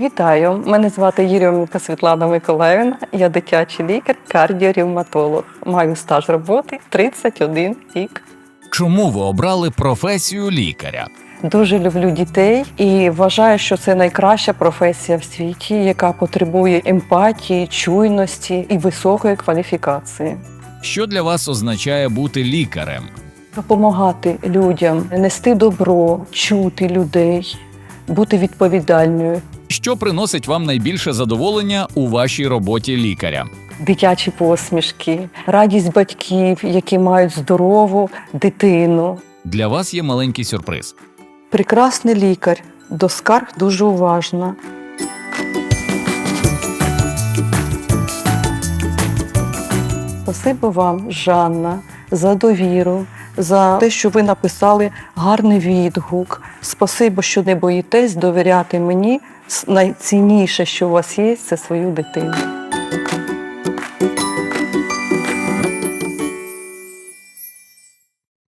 Вітаю! Мене звати Єрьомінка Світлана Миколаївна. Я дитячий лікар, кардіоревматолог. Маю стаж роботи 31 рік. Чому ви обрали професію лікаря? Дуже люблю дітей і вважаю, що це найкраща професія в світі, яка потребує емпатії, чуйності і високої кваліфікації. Що для вас означає бути лікарем? Допомагати людям, нести добро, чути людей, бути відповідальною. Що приносить вам найбільше задоволення у вашій роботі лікаря? Дитячі посмішки, радість батьків, які мають здорову дитину. Для вас є маленький сюрприз. Прекрасний лікар, до скарг дуже уважна. Спасибо вам, Жанна, за довіру, за те, що ви написали гарний відгук. Спасибо, що не боїтесь довіряти мені. Найцінніше, що у вас є, це свою дитину.